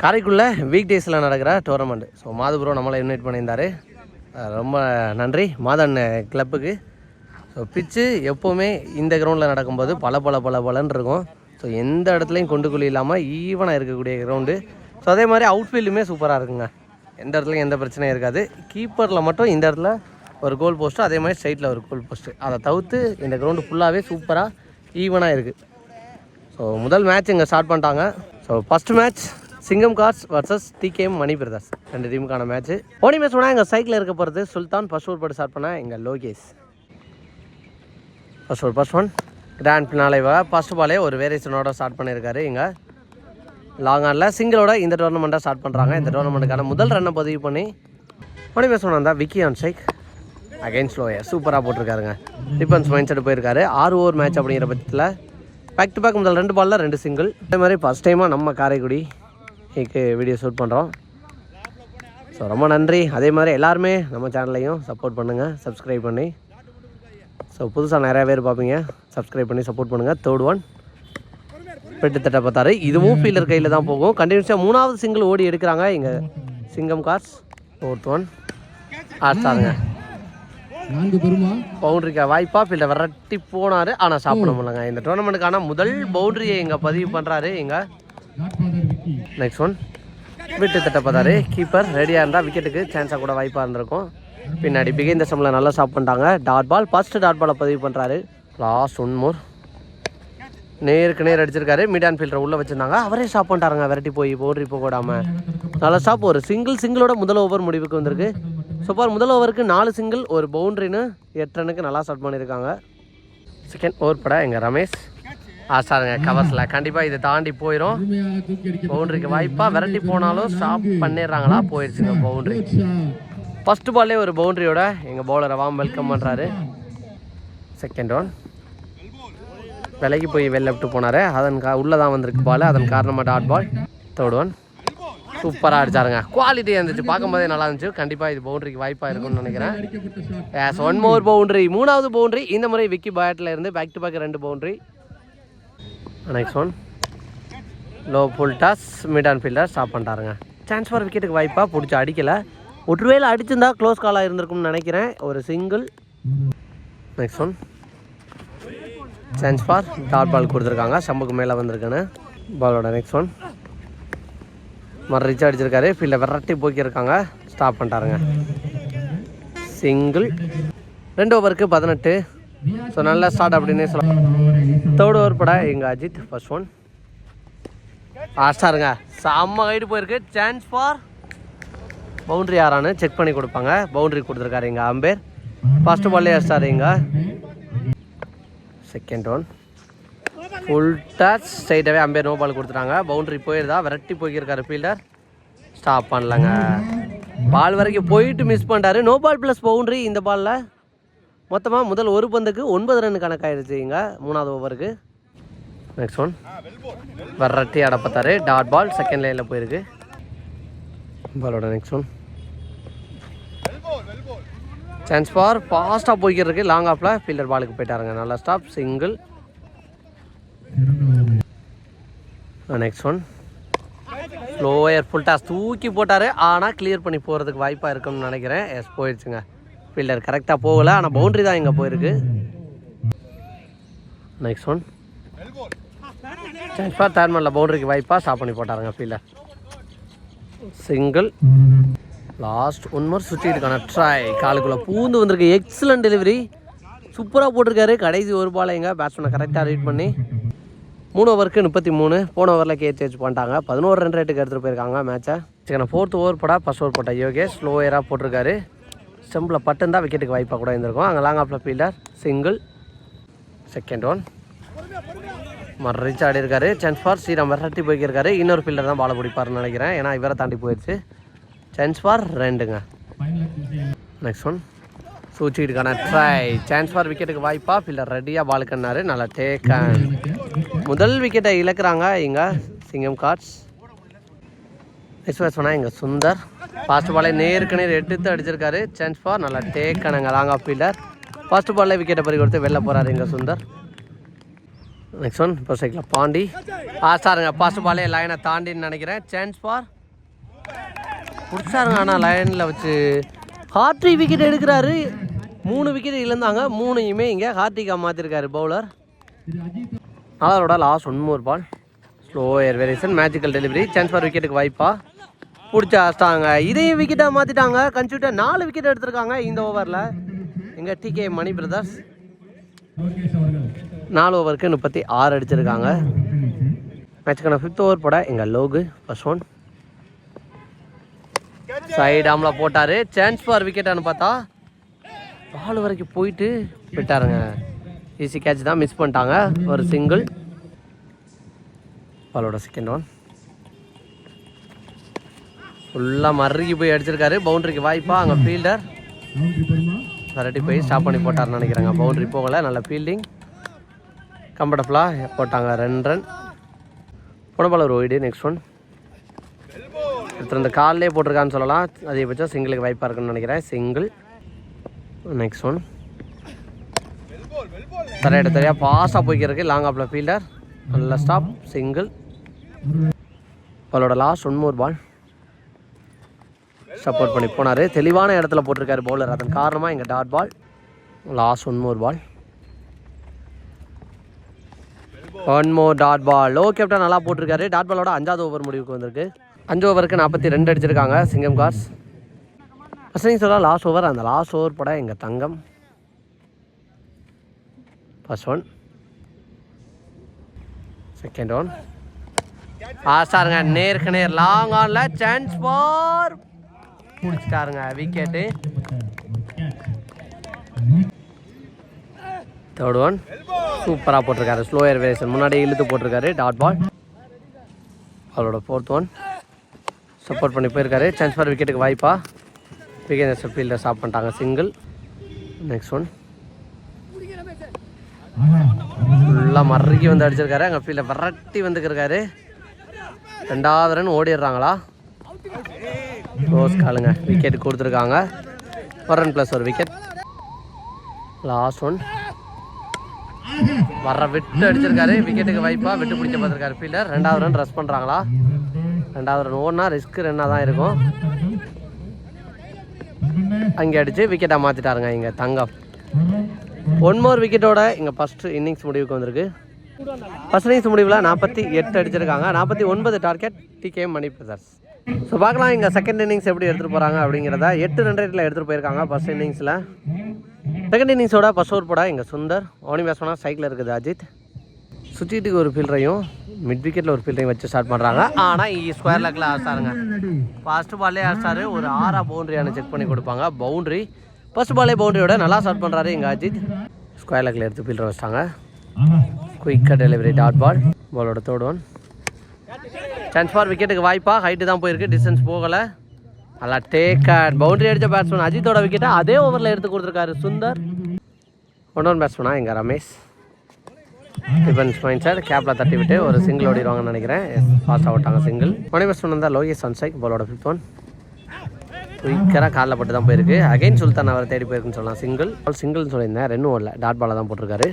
காரைக்குடில் week டேஸில் நடக்கிற tournament so Mathapuram நம்மளை இன்வைட் பண்ணியிருந்தார். ரொம்ப நன்றி. மாதன் கிளப்புக்கு ஸோ பிச்சு எப்போவுமே இந்த கிரவுண்டில் நடக்கும்போது பல பல பல பலன்னு இருக்கும். ஸோ எந்த இடத்துலையும் கொண்டு குழி இல்லாமல் ஈவனாக இருக்கக்கூடிய கிரவுண்டு ஸோ அதே மாதிரி அவுட்ஃபீல்டுமே சூப்பராக இருக்குங்க. எந்த இடத்துலையும் எந்த பிரச்சனையும் இருக்காது. கீப்பரில் மட்டும் இந்த இடத்துல ஒரு கோல் போஸ்ட்டு அதே மாதிரி ஸ்ட்ரைட்டில் ஒரு கோல் போஸ்ட்டு அதை தவிர்த்து இந்த கிரவுண்டு ஃபுல்லாகவே சூப்பராக ஈவனாக இருக்குது ஸோ முதல் மேட்ச் இங்கே ஸ்டார்ட் பண்ணிட்டாங்க. So first match Singam cars versus TKM Mani brothers. ரெண்டு டீமுக்கான மேட்ச் ஓனி மேட்ச் போனால் எங்கள் சைக்கிளில் இருக்க போகிறது சுல்தான் ஃபர்ஸ்ட் ஓவர் போட்டு ஸ்டார்ட் பண்ணால் எங்கள் Lokesh. First over first one grand finale first பாலே ஒரு வேரியேஷனோட ஸ்டார்ட் பண்ணியிருக்காரு இங்கே. லாங் ஆனில் சிங்கிளோட இந்த டோர்னமெண்ட்டாக ஸ்டார்ட் பண்ணுறாங்க இந்த டோர்னமெண்ட்டுக்கான முதல் ரன்னை பதிவு பண்ணி மணி பேசணும் தான் விக்கி ஆன் சைக் அகைன்ஸ்ட் லோயர். சூப்பராக போட்டிருக்காருங்க. டிஃபென்ஸ் மைண்ட் செட் போயிருக்காரு. ஆறு ஓவர் மேட்ச் அப்படிங்கிற பட்சத்தில் பேக் டு பேக் முதல் ரெண்டு பாலில் ரெண்டு சிங்கிள் அதே மாதிரி ஃபஸ்ட் டைமாக நம்ம காரைக்குடி இதுக்கு வீடியோ ஷூட் பண்ணுறோம் ஸோ ரொம்ப நன்றி. அதே மாதிரி எல்லாருமே நம்ம சேனல்லையும் சப்போர்ட் பண்ணுங்கள் சப்ஸ்கிரைப் பண்ணி. ஸோ புதுசாக நிறையா பேர் பார்ப்பீங்க. சப்ஸ்கிரைப் பண்ணி சப்போர்ட் பண்ணுங்கள் தேர்ட் ஒன் பெட்டுத்தட்ட பார்த்தாரு. இதுவும் ஃபீல்டர் கையில் தான் போகும். கண்டினியூஸாக மூணாவது சிங்கிள் ஓடி எடுக்கிறாங்க. இங்கே சிங்கம் கார்ஸ் ஃபோர்த் ஒன் பெருமா? பவுண்டரிக்கா வாய்ப்பா ஃபீல்டர் விரட்டி போனார். ஆனால் சாப்பிட முடியலங்க. இந்த டோர்னமெண்ட்டுக்கான முதல் பவுண்டரியை இங்கே பதிவு பண்ணுறாரு விக்கி நெக்ஸ்ட் ஒன் விட்டு தட்டப்பதாரு கீப்பர் ரெடியாக இருந்தால் விக்கெட்டுக்கு சான்ஸாக கூட வாய்ப்பாக இருந்திருக்கும். பின்னாடி பிகைந்த சம்மில் நல்லா ஸ்டாப் பண்ணிட்டாங்க. டாட் பால் ஃபஸ்ட்டு டாட் பாலை பதிவு பண்ணுறாரு லாஸ்ட் ஒன் மோர் நேருக்கு நேர் அடிச்சிருக்காரு. மிட் அண்ட் ஃபீல்டர் உள்ளே வச்சிருந்தாங்க. அவரே ஸ்டாப் பண்ணிட்டாருங்க. விரட்டி போய் பவுண்டரி போக நல்லா ஸ்டாப் ஒரு சிங்கிள் சிங்கிளோட முதல் ஓவர் முடிவுக்கு வந்திருக்கு. சூப்பர் முதல் ஓவருக்கு நாலு சிங்கிள் ஒரு பவுண்ட்ரின்னு எட்டு ரனுக்கு நல்லா ஸ்டார்ட் பண்ணியிருக்காங்க செகண்ட் ஓவர் பட எங்கள் ரமேஷ். ஆசாருங்க கவர்ஸில் கண்டிப்பாக இதை தாண்டி போயிடும் பவுண்டரிக்கு வாய்ப்பாக விரட்டி போனாலும் ஸ்டாப் பண்ணிடுறாங்களா? போயிடுச்சுங்க பவுண்டரி ஃபஸ்ட்டு பால்லே ஒரு பவுண்டரியோட எங்கள் பவுலரை வாம் வெல்கம் பண்ணுறாரு செகண்ட் ஒன் விலைக்கு போய் வெளில விட்டு போனார். அதன் கா உள்ளே தான் வந்திருக்கு பால் அதன் காரணமாக டாட் பால் தேர்ட் ஒன் சூப்பராக அடிச்சாருங்க. குவாலிட்டி இருந்துச்சு. பார்க்கும்போதே நல்லா இருந்துச்சு. கண்டிப்பாக இது பவுண்டரிக்கு வாய்ப்பாக இருக்கும்னு நினைக்கிறேன். ஒன் மோர் பவுண்டரி மூணாவது பவுண்டரி இந்த முறை விக்கி பேட்டில் இருந்து பேக் டு பேக் ரெண்டு boundary next one low full toss mid on fielder stop பண்ணிட்டாருங்க. Chance for விக்கெட்டுக்கு வாய்ப்பாக பிடிச்சி அடிக்கலை. ஒருவேளை அடிச்சிருந்தா க்ளோஸ் காலாக இருந்திருக்கும்னு நினைக்கிறேன். ஒரு single next one chance for dot ball கொடுத்துருக்காங்க. சம்புக்கு மேலே வந்திருக்குன்னு. பாலோட நெக்ஸ்ட் ஒன் மறு ரிச் அடிச்சிருக்காரு. ஃபீல்டை விரட்டி போக்கியிருக்காங்க. ஸ்டாப் பண்ணிட்டாருங்க. சிங்கிள் ரெண்டு ஓவருக்கு பதினெட்டு. ஸோ நல்ல ஸ்டார்ட் அப்படின்னே சொல்லலாம். தேர்ட் ஓவர் பட எங்கள் அஜித் ஃபர்ஸ்ட் ஒன் ஆஸ்டாருங்க செம்ம கைடு போயிருக்கு. சான்ஸ் ஃபார் பவுண்ட்ரி யாரான்னு செக் பண்ணி கொடுப்பாங்க. பவுண்ட்ரி கொடுத்துருக்காரு எங்கள் அம்பேர். ஃபர்ஸ்ட் பால்லே ஆஸ்டார் எங்கள் செகண்ட் ஒன் ஃபுல் டச் ஸ்ட்ரைட்டாகவே அம்பேர் நோ பால் கொடுத்துட்டாங்க. பவுண்ட்ரி போயிருந்தா விரட்டி போயிருக்காரு ஃபீல்டர் ஸ்டாப் பண்ணலங்க. பால் வரைக்கும் போயிட்டு மிஸ் பண்ணிட்டாரு. நோ பால் ப்ளஸ் பவுண்ட்ரி இந்த பாலில் மொத்தமாக முதல் ஒரு பந்துக்கு ஒன்பது ரன் கணக்காயிடுச்சு இங்கே மூணாவது ஓவருக்கு. நெக்ஸ்ட் ஒன் வர்றட்டி அடப்பத்தாரு டாட் பால் செகண்ட் லைனில் போயிருக்கு. பாலோட நெக்ஸ்ட் ஒன் சான்ஸ் ஃபார் ஃபாஸ்ட்டாக போய்க்கிறதுக்கு லாங் ஆஃபில் ஃபீல்டர் பாலுக்கு போயிட்டாருங்க. நல்ல stop single next one slower full toss தூக்கி போட்டார். ஆனால் கிளியர் பண்ணி போகிறதுக்கு வாய்ப்பாக இருக்கும்னு நினைக்கிறேன். எஸ் போயிடுச்சுங்க. ஃபீல்டர் கரெக்டாக போகல. ஆனால் பவுண்டரி தான் இங்கே போயிருக்கு. நெக்ஸ்ட் ஒன் சான்ஸ் ஃபார் தேர்மனில் பவுண்டரிக்கு வாய்ப்பாக ஸ்டாப் பண்ணி போட்டாருங்க fielder single last one more இருக்கான ட்ரை காலுக்குள்ளே பூந்து வந்திருக்கு. எக்ஸலன்ட் டெலிவரி சூப்பராக போட்டிருக்காரு. கடைசி ஒரு பால் எங்கே பேட்ஸ்மேனை கரெக்டாக ரீட் பண்ணி. மூணு ஓவருக்கு முப்பத்தி மூணு. போன ஓவரில் கேச்சு வச்சு பண்ணிட்டாங்க. பதினோரு ரன் ரேட்டுக்கு எடுத்துகிட்டு போயிருக்காங்க மேட்சை சரி ஃபோர்த் ஓவர் போட ஃபஸ்ட் ஓவர் யோகே யோகேஷ். ஸ்லோயராக போட்டிருக்காரு. ஸ்டம்பில் பட்டுந்தா விக்கெட்டுக்கு வாய்ப்பாக கூட இருந்திருக்கும். அங்கே லாங் ஆஃபில் ஃபீல்டர் சிங்கிள் செகண்ட் ஒன் மறு ரீச் ஆடி இருக்காரு. சான்ஸ் ஃபார் ஸ்ரீராம் விரட்டி போய்க்கிருக்காரு. இன்னொரு ஃபீல்டர் தான் பால பிடிப்பாருன்னு நினைக்கிறேன். ஏன்னா இவரை தாண்டி போயிடுச்சு. சான்ஸ் ஃபார் ரெண்டுங்க. நெக்ஸ்ட் ஒன் சூச்சிக்கிட்டுக்கான ட்ரை சான்ஸ் ஃபார் விக்கெட்டுக்கு வாய்ப்பா? ஃபீல்டர் ரெடியாக பால் கண்ணாரு. நல்லா டேக்கன் முதல் விக்கெட்டை இழக்கிறாங்க இங்கே சிங்கம் கார்ட்ஸ் நெக்ஸ்ட் பேட்ஸ் எங்கள் இங்கே சுந்தர். ஃபாஸ்ட் பாலை நேருக்கு நேர் எடுத்து அடிச்சிருக்காரு. சான்ஸ் ஃபார் நல்லா டேக்கனுங்க லாங் ஆஃப் ஃபீல்டர் ஃபர்ஸ்ட் பாலில் விக்கெட்டை பறி கொடுத்து வெளில போகிறாரு இங்கே சுந்தர். நெக்ஸ்ட் ஒன் இப்போ சைக்கிள் பாண்டி. ஆஸ்டாருங்க ஃபர்ஸ்ட் பாலே லைனை தாண்டின்னு நினைக்கிறேன். சான்ஸ் ஃபார் பிடிச்சாருங்க. ஆனால் லைனில் வச்சு ஹார்ட்ரி விக்கெட் எடுக்கிறாரு. மூணு விக்கெட் இழந்தாங்க. மூணையுமே இங்கே ஹார்டிகா மாற்றிருக்காரு பவுலர் திரு last நாலாரோட last one more ball slower variation magical delivery chance for விக்கெட்டுக்கு வாய்ப்பா. பிடிச்சி ஆஸ்டாங்க இதையும் விக்கெட்டாக மாற்றிட்டாங்க கன்சியூட்டர் நாலு விக்கெட் எடுத்திருக்காங்க இந்த ஓவரில் எங்கள் டிகே மணி பிரதர்ஸ் நாலு ஓவருக்கு முப்பத்தி ஆறு அடிச்சிருக்காங்க. மேட்சுக்கான ஃபிஃப்த் ஓவர் போட எங்கள் லோகு ஃபர்ஸ்ட் ஒன் சைடு ஆம்ல போட்டார். சான்ஸ் ஃபார் விக்கெட்டான்னு பார்த்தா பால் வரைக்கும் போயிட்டு விட்டாருங்க. ஈஸி கேட்ச் தான் மிஸ் பண்ணிட்டாங்க. ஒரு சிங்கிள் பாலோட செகண்ட் ஒன் ஃபுல்லாக மறுகி போய் அடிச்சிருக்காரு. பவுண்டரிக்கு வாய்ப்பா அங்கே ஃபீல்டர். பவுண்டரி விரட்டி போய் ஸ்டாப் பண்ணி போட்டார்னு நினைக்கிறாங்க. பவுண்டரி போகலை நல்ல ஃபீல்டிங் கம்ஃபர்டபுளாக போட்டாங்க ரெண்டு ரன் போன ஒரு ஒய்டு நெக்ஸ்ட் ஒன் ஒருத்தர் இந்த கால்லே போட்டிருக்கான்னு சொல்லலாம். அதிகபட்சம் சிங்கிளுக்கு வாய்ப்பாக இருக்குன்னு நினைக்கிறேன். சிங்கிள் நெக்ஸ்ட் ஒன் தரையிட தரையாக பாஸாக போய்க்கிறதுக்கு லாங் ஆப்பில் ஃபீல்டர் நல்ல ஸ்டாப் சிங்கிள் பாலோட last one more ball support பண்ணி போனார். தெளிவான இடத்துல போட்டிருக்காரு பவுலர் அதன் காரணமாக இங்கே dot ball last one more ball one more dot ball low captain நல்லா போட்டிருக்காரு. டாட் பாலோட அஞ்சாவது ஓவர் முடிவுக்கு வந்திருக்கு. அஞ்சு ஓவருக்கு நாற்பத்தி ரெண்டு அடிச்சிருக்காங்க சிங்கம் கார்ஸ் ஃபஸ்ட் நீங்கள் சொல்ல லாஸ்ட் ஓவர் அந்த லாஸ்ட் ஓவர் பட எங்கள் தங்கம். ஃபர்ஸ்ட் ஒன் செகண்ட் ஒன் ஆசாருங்க நேருக்கு நேர் லாங் ஆன்ல சான்ஸ் ஃபார் பிடிச்சிட்டாருங்க விக்கெட்டு தேர்ட் ஒன். சூப்பராக போட்டிருக்காரு ஸ்லோயர் வேரியேஷன் முன்னாடி இழுத்து போட்டிருக்காரு டாட் பால் அவரோட ஃபோர்த் ஒன் சப்போர்ட் பண்ணி போயிருக்காரு. சான்ஸ் ஃபார் விக்கெட்டுக்கு வாய்ப்பா. விகேந்திர ஃபீல்டர் ஸ்டாப் பண்ணிட்டாங்க சிங்கிள் நெக்ஸ்ட் ஒன் ஃபுல்லாக மறுக்கி வந்து அடிச்சிருக்காரு. அங்கே ஃபீல்டை விரட்டி வந்துருக்காரு ரெண்டாவது ரன் ஓடிடுறாங்களா? க்ளோஸ் காலுங்க விக்கெட் கொடுத்துருக்காங்க. ஒரு ரன் ப்ளஸ் ஒரு விக்கெட் லாஸ்ட் ஒன் வர விட்டு அடிச்சிருக்காரு விக்கெட்டுக்கு வைப்பாக விட்டு பிடிச்ச பார்த்துருக்காரு ஃபீல்டர் ரெண்டாவது ரன் ரஸ் பண்ணுறாங்களா ரெண்டாவது ரன் ஓடனா ரிஸ்க் ரன்னாக தான் இருக்கும். அங்கே அடித்து விக்கெட்டாக மாற்றிட்டாருங்க இங்கே தங்கம். ஒன் மோர் விக்கெட்டோட இங்கே ஃபஸ்ட்டு இன்னிங்ஸ் முடிவுக்கு வந்திருக்கு. ஃபஸ்ட் இன்னிங்ஸ் முடிவில் நாற்பத்தி எட்டு அடிச்சிருக்காங்க. நாற்பத்தி ஒன்பது target DK Mani brothers so பார்க்கலாம் இங்கே செகண்ட் இன்னிங்ஸ் எப்படி எடுத்துகிட்டு போகிறாங்க அப்படிங்கிறத. எட்டு ரன் ரேட்டில் எடுத்துகிட்டு போயிருக்காங்க ஃபஸ்ட் இன்னிங்ஸில் செகண்ட் இன்னிங்ஸோட ஃபஸ்ட் ஓவர் போட இங்கே சுந்தர் ஓனி பேட்ஸ்மேனாக சைக்கிள் இருக்குது அஜித். சுற்றிட்டுக்கு ஒரு ஃபீல்டரையும் மிட் விக்கெட்டில் ஒரு ஃபீல்டரையும் வச்சு ஸ்டார்ட் பண்ணுறாங்க ஆனால் ஸ்கொயர் லெக்கில் ஆசாருங்க ஃபர்ஸ்ட் பால்லே ஆசாரு ஒரு ஆறா பவுண்டரியான செக் பண்ணி கொடுப்பாங்க. பவுண்டரி ஃபர்ஸ்ட் பாலே பவுண்டரியோட நல்லா ஸ்டார்ட் பண்ணுறாரு எங்கள் அஜித். ஸ்கொயர் லெக்கில் எடுத்து ஃபீல்டர் வச்சிட்டாங்க. குயிக்காக டெலிவரி டாட் பால் பாலோட தேர்ட் ஒன் சான்ஸ் ஃபார் விக்கெட்டுக்கு வாய்ப்பா. ஹைட்டு தான் போயிருக்கு. டிஸ்டன்ஸ் போகலை. நல்லா டேக் அண்ட் பவுண்டரி அடித்த பேட்ஸ்மேன் அஜித்தோட விக்கெட்டை அதே ஓவரில் எடுத்து கொடுத்துருக்காரு சுந்தர். ஒன் ஒன் பேட்ஸ்மேனா எங்கள் ரமேஷ். டிஃபன்ஸ் பாயிண்ட் சார் கேப்பில் தட்டி விட்டு ஒரு சிங்கிள் ஓடிடுவாங்கன்னு நினைக்கிறேன். ஃபாஸ்ட் அவுட்டாங்க சிங்கிள் மணி பேட்ஸ்மேன் வந்தால் லோகேஷ் சன்சைக் பாலோட ஃபிஃப்த் ஒன் குயிக்கராக காலில் பட்டு தான் போயிருக்கு. அகைன் சுல்தான் அவரை தேடி போயிருக்குன்னு சொல்லலாம். சிங்கிள் பால் சிங்கிள்னு சொல்லியிருந்தேன். ரெண்டும் ஓடல. டாட் பாலை தான் போட்டிருக்காரு.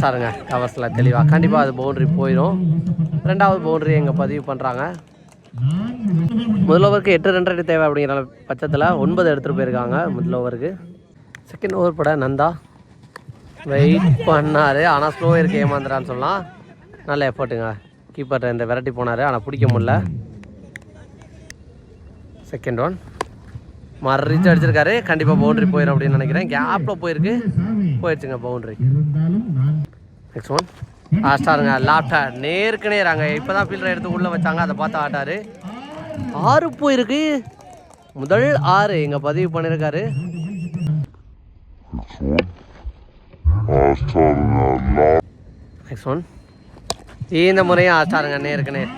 சாருங்க கவர்ஸில் தெளிவாக கண்டிப்பாக அது பவுண்ட்ரி போயிடும் ரெண்டாவது பவுண்ட்ரி எங்கே பதிவு பண்ணுறாங்க முதல் ஓவருக்கு எட்டு ரன் ரேட் தேவை அப்படிங்கிற பட்சத்தில் ஒன்பது எடுத்துகிட்டு போயிருக்காங்க முதல் ஓவருக்கு செகண்ட் ஓவர் பட நந்தா. வெயிட் பண்ணார் ஆனால் ஸ்லோ இருக்கு ஏமாந்துறான்னு சொல்லலாம். நல்ல எஃபர்ட்டுங்க கீப்பர் இந்த விரட்டி போனார் ஆனால் பிடிக்க முடில செகண்ட் ஒன் மறிச்சு அடிச்சிருக்காரு. கண்டிப்பாக பவுண்டரி போயிடும் அப்படின்னு நினைக்கிறேன். கேப்பில் போயிருக்கு. போயிடுச்சுங்க பவுண்டரி நெக்ஸ்ட் ஒன் ஆஸ்டாருங்க லாப்டார் நேருக்கு நேராங்க இப்போ தான் ஃபீல்டர் எடுத்து உள்ளே வச்சாங்க. அதை பார்த்து ஆட்டாரு. ஆறு போயிருக்கு. முதல் ஆறு இங்கே பதிவு பண்ணியிருக்காரு நெக்ஸ்ட் ஒன் இந்த முறையும் ஆஸ்டாருங்க நேருக்கு நேர்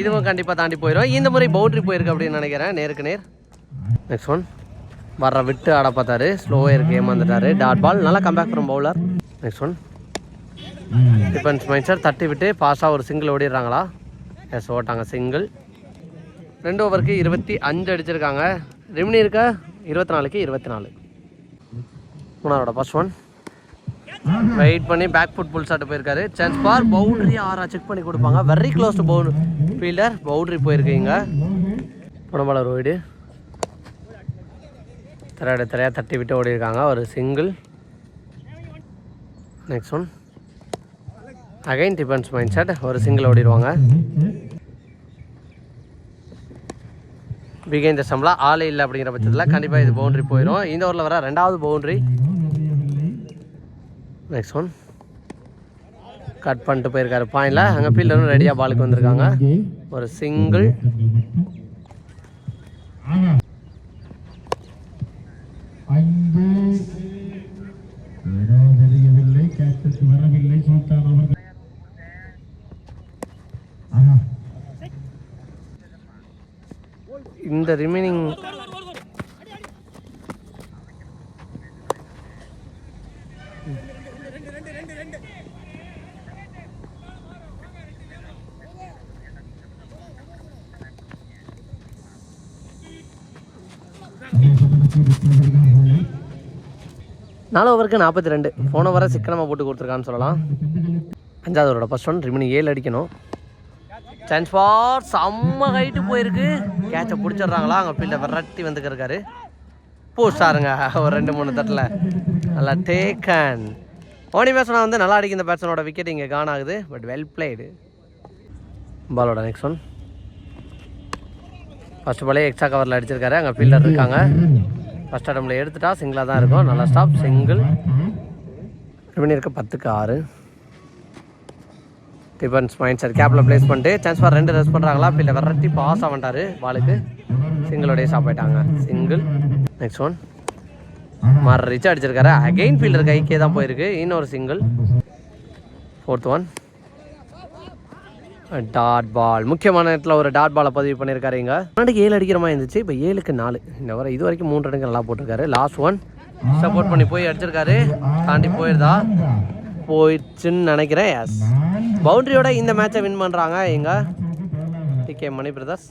இதுவும் கண்டிப்பாக தாண்டி போயிடும் இந்த முறை பவுண்டரி போயிருக்கு அப்படின்னு நினைக்கிறேன். நேருக்கு நேர். நெக்ஸ்ட் ஒன் வர்ற விட்டு ஆட பார்த்தாரு. ஸ்லோவாக இருக்கு ஏமாந்துட்டாரு. டாட் பால் நல்லா comeback from bowler next one defence mind sir தட்டி விட்டு பாஸாக ஒரு சிங்கிள் ஓடிடுறாங்களா? எஸ் ஓட்டாங்க. சிங்கிள் ரெண்டு ஓவருக்கு இருபத்தி அஞ்சு அடிச்சிருக்காங்க. ரிமினி இருக்க? இருபத்தி நாலுக்கு இருபத்தி நாலு. மூணாவோட ஃபர்ஸ்ட் ஒன் வெயிட் பண்ணி பேக் ஃபுட் புல் ஷாட் போயிருக்காரு. சான்ஸ் பார் பவுண்டரி ஆறா செக் பண்ணி கொடுப்பாங்க. Very close to bound fielder boundary போயிருக்கீங்க புனமலை ரோடு திரையாட திரையாக தட்டி விட்டு ஓடி இருக்காங்க ஒரு single next one again defence mind set ஒரு சிங்கிள் ஓடிடுவாங்க. பிகைன் த சம்பளா ஆளே இல்லை அப்படிங்கிற பட்சத்தில் கண்டிப்பாக இது பவுண்ட்ரி போயிடும் இந்த ஓவரில் வர ரெண்டாவது பவுண்டரி நெக்ஸ்ட் ஒன் கட் பண்ணிட்டு போயிருக்காரு. பாயிண்டில் அங்கே ஃபீல்டரும் ரெடியாக பாலுக்கு வந்திருக்காங்க. ஒரு சிங்கிள் இந்த ரிமைனிங் நாலு ஓவருக்கு நாற்பத்தி ரெண்டு. போன வர சிக்கனமாக போட்டு கொடுத்துருக்கான்னு சொல்லலாம். அஞ்சாவது ஓவரோட ஃபஸ்ட் ஒன் ரிமினி ஏழு அடிக்கணும். சான்ஸ் ஃபார் செம்ம ஹைட்டு போயிருக்கு. கேட்சை பிடிச்சிடுறாங்களா? அங்கே ஃபீல்டை விரட்டி வந்துக்கிருக்காரு பூஸ்டாருங்க ஒரு ரெண்டு மூணு தட்டில். நல்லா டேக்கன் ஓனி பேட்ஸ்மேன் வந்து நல்லா அடிக்கும் இந்த பேட்ஸ்மேனோட விக்கெட் இங்கே கான் ஆகுது. பட் வெல் பிளேடு பாலோட நெக்ஸ்ட் ஒன் ஃபஸ்ட் பாலே எக்ஸ்ட்ரா கவரில் அடிச்சிருக்காரு. அங்கே ஃபீல்டர் இருக்காங்க. ஃபர்ஸ்ட் அடம்பில் எடுத்துட்டா சிங்கிளாக தான் இருக்கும். நல்லா ஸ்டாப் சிங்கிள் ரிமைனி இருக்க பத்துக்கு ஆறு. டிஃபன்ஸ் மைண்ட் செட் கேப்பில் ப்ளேஸ் பண்ணிட்டு சான்ஸ் ஃபார் ரெண்டு ரெஸ்ட் பண்ணுறாங்களா இப்போ இல்லை வெரைட்டி பாஸ் ஆகிட்டாரு பாலுக்கு சிங்கிளோடய ஸ்டாப் ஆயிட்டாங்க சிங்கிள் நெக்ஸ்ட் ஒன் மாற ரிச் அடிச்சிருக்காரு. அகைன் ஃபீல்டர் கைக்கே தான் போயிருக்கு. இன்னொரு single fourth one dot ball முக்கியமான இடத்துல ஒரு டாட் பாலை பதிவு பண்ணியிருக்காரு இங்கே. முன்னாடிக்கு ஏழு அடிக்கிற மாதிரி இருந்துச்சு இப்போ ஏழுக்கு நாலு. இந்த வர இது வரைக்கும் மூன்று ரன்கள் நல்லா போட்டிருக்காரு. லாஸ்ட் ஒன் சப்போர்ட் பண்ணி போய் அடிச்சிருக்காரு. தாண்டி போயிருதா? போயிடுச்சுன்னு நினைக்கிறேன். எஸ் பவுண்டரியோட இந்த மேட்சை வின் பண்ணுறாங்க எங்க டிகே மணி பிரதர்ஸ்